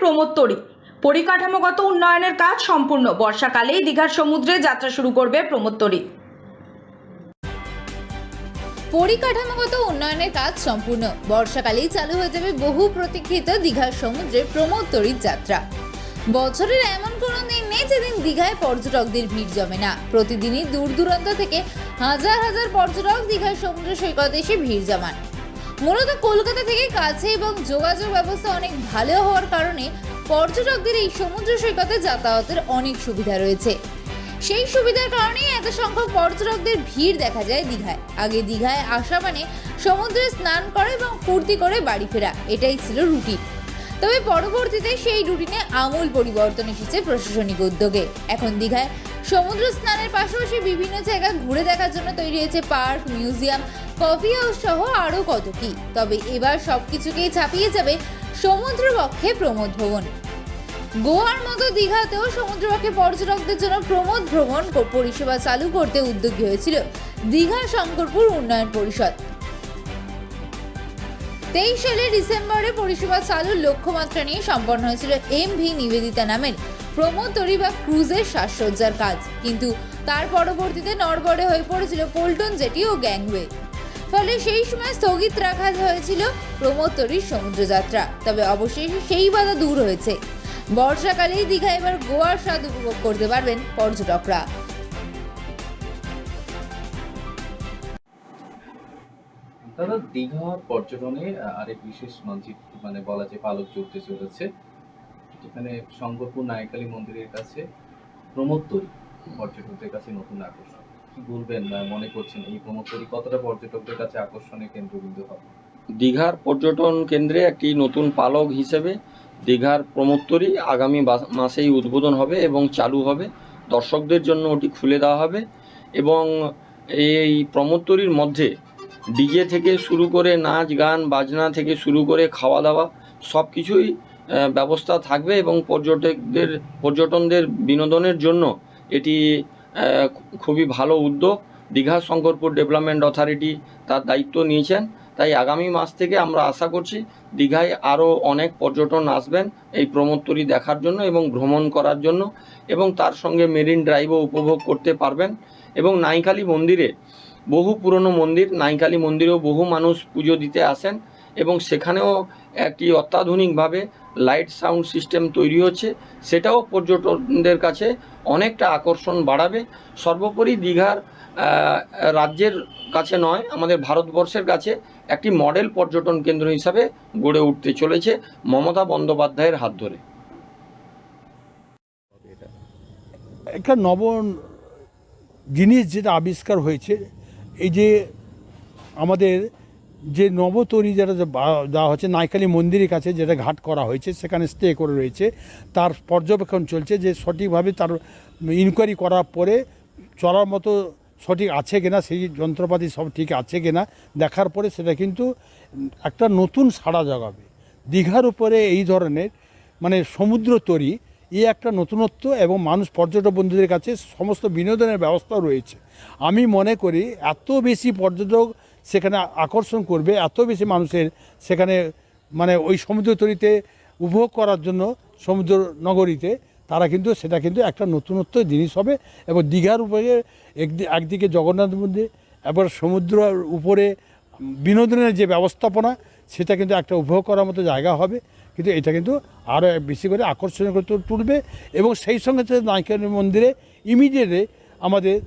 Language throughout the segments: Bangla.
প্রমোত্তরী পরিকাঠামোগত উন্নয়নের কাজ সম্পূর্ণ। বর্ষাকালেই দীঘার সমুদ্রে যাত্রা শুরু করবে প্রমোত্তরী পরিকাঠামোগত উন্নয়নের কাজ সম্পূর্ণ। বর্ষাকালেই চালু হয়ে যাবে বহু প্রতীক্ষিত দীঘার সমুদ্রে প্রমোদতরীর যাত্রা। বছরের এমন কোনো দিন নেই যেদিন দীঘায় পর্যটকদের ভিড় জমে না। প্রতিদিনই দূর দূরান্ত থেকে হাজার হাজার পর্যটক দীঘার সমুদ্র সৈকতে এসে ভিড় জমান। মূলত কলকাতা থেকে কাছে এবং যোগাযোগ ব্যবস্থা অনেক ভালো হওয়ার কারণে পর্যটকদের এই সমুদ্র সৈকতে যাতায়াতের অনেক সুবিধা রয়েছে। সেই সুবিধার কারণেই এত সংখ্যক পর্যটকদের ভিড় দেখা যায় দীঘায়। আগে দীঘায় আসা মানে সমুদ্রে স্নান করা এবং ফুর্তি করে বাড়ি ফেরা, এটাই ছিল রুটিন তবে পরবর্তীতে সেই রুটিনে আমূল পরিবর্তন এসেছে প্রশাসনিক উদ্যোগে। এখন দীঘায় সমুদ্র স্নানের পাশাপাশি বিভিন্ন জায়গা ঘুরে দেখার জন্য তৈরি হয়েছে পার্ক, মিউজিয়াম কফি হাউস সহ আরও কত কি? তবে এবার সবকিছুকেই ছাপিয়ে যাবে সমুদ্রবক্ষে প্রমোদ ভবন। গোয়ার মতো দীঘাতেও সমুদ্রবক্ষে পর্যটকদের জন্য প্রমোদ ভ্রমণ পরিষেবা চালু করতে উদ্যোগী হয়েছিল দীঘা শঙ্করপুর উন্নয়ন পরিষদ। তেইশ সালে ডিসেম্বরে পরিষেবা চালুর লক্ষ্যমাত্রা নিয়ে সম্পন্ন হয়েছিল এম ভি নিবেদিতা নামের প্রমোদরি বা ক্রুজের সাজসজ্জার কাজ। কিন্তু তার পরবর্তীতে নড়বড়ে হয়ে পড়েছিল পল্টন জেটি ও গ্যাংওয়ে। ফলে সেই সময় স্থগিত রাখা হয়েছিল প্রমোদতরীর সমুদ্রযাত্রা তবে অবশেষে সেই বাধা দূর হয়েছে। বর্ষাকালেই দীঘা এবার গোয়ার স্বাদ উপভোগ করতে পারবেন পর্যটকরা। দাদা, দীঘা পর্যটনে আরেক বিশেষ মানচিত্র মানে বলা যায় পালক জুড়তে চলেছে। যেখানে শঙ্করপুর নায়কালী মন্দিরের কাছে প্রমোত্তরী পর্যটকদের কাছে নতুন আকর্ষণ। কি বলবেন মনে করছেন এই প্রমোত্তরী কতটা পর্যটকদের কাছে আকর্ষণের কেন্দ্রবিন্দু হবে? দীঘার পর্যটন কেন্দ্রে একটি নতুন পালক হিসেবে দীঘার প্রমোত্তরী আগামী মাসেই উদ্বোধন হবে এবং চালু হবে। দর্শকদের জন্য ওটি খুলে দেওয়া হবে এবং এই প্রমোত্তরীর মধ্যে ডিজে থেকে শুরু করে নাচ গান, বাজনা থেকে শুরু করে খাওয়া দাওয়া সব কিছুই ব্যবস্থা থাকবে এবং পর্যটকদের, পর্যটনদের বিনোদনের জন্য এটি খুবই ভালো উদ্যোগ। দীঘা শঙ্করপুর ডেভেলপমেন্ট অথরিটি তার দায়িত্ব নিয়েছেন। তাই আগামী মাস থেকে আমরা আশা করছি দীঘায় আরও অনেক পর্যটন আসবেন এই প্রমোত্তরী দেখার জন্য এবং ভ্রমণ করার জন্য এবং তার সঙ্গে মেরিন ড্রাইভও উপভোগ করতে পারবেন এবং নাইকালি মন্দিরে বহু পুরনো মন্দির, নাইকালি মন্দিরেও বহু মানুষ পুজো দিতে আসেন। এবং সেখানেও একটি অত্যাধুনিকভাবে লাইট সাউন্ড সিস্টেম তৈরি হচ্ছে। সেটাও পর্যটকদের কাছে অনেকটা আকর্ষণ বাড়াবে। সর্বোপরি দীঘার রাজ্যের কাছে নয়, আমাদের ভারতবর্ষের কাছে একটি মডেল পর্যটন কেন্দ্র হিসাবে গড়ে উঠতে চলেছে মমতা বন্দ্যোপাধ্যায়ের হাত ধরে। একটা নব জিনিস যেটা আবিষ্কার হয়েছে, এই যে আমাদের যে নব তৈরি যেটা দেওয়া হচ্ছে, নাইকালি মন্দিরের কাছে যেটা ঘাট করা হয়েছে, সেখানে স্টে করে রয়েছে। তার পর্যবেক্ষণ চলছে যে সঠিকভাবে তার ইনকোয়ারি করার পরে চলার মতো সঠিক আছে কিনা, সেই যন্ত্রপাতি সব ঠিক আছে কিনা, দেখার পরে সেটা কিন্তু একটা নতুন সাড়া জাগাবে। দীঘার উপরে এই ধরনের মানে সমুদ্র তরী এই একটা নতুনত্ব এবং মানুষ, পর্যটক বন্ধুদের কাছে সমস্ত বিনোদনের ব্যবস্থা রয়েছে। আমি মনে করি এত বেশি পর্যটক সেখানে আকর্ষণ করবে এত বেশি মানুষের সেখানে মানে ওই সমুদ্র তরীতে উপভোগ করার জন্য সমুদ্র নগরীতে, তারা কিন্তু সেটা কিন্তু একটা নতুনত্ব জিনিস হবে এবং দীঘার উপরে একদি- একদিকে জগন্নাথ মন্দির, এবার সমুদ্রের উপরে বিনোদনের যে ব্যবস্থাপনা, সেটা কিন্তু একটা উপভোগ করার মতো জায়গা হবে। কিন্তু এটা কিন্তু আরও বেশি করে আকর্ষণীয় করে তুলবে এবং সেই সঙ্গে সাথে নায়িকা মন্দিরে ইমিডিয়েটে আমাদের,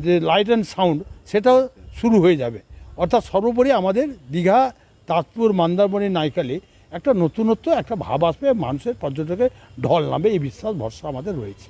যে লাইট অ্যান্ড সাউন্ড সেটাও শুরু হয়ে যাবে। অর্থাৎ সর্বোপরি আমাদের দীঘা, তাজপুর, মন্দারমণি, নাইকালে একটা নতুনত্ব, একটা ভাব আসবে, মানুষের পর্যটকের ঢল নামে এই বিশ্বাস, ভরসা আমাদের রয়েছে।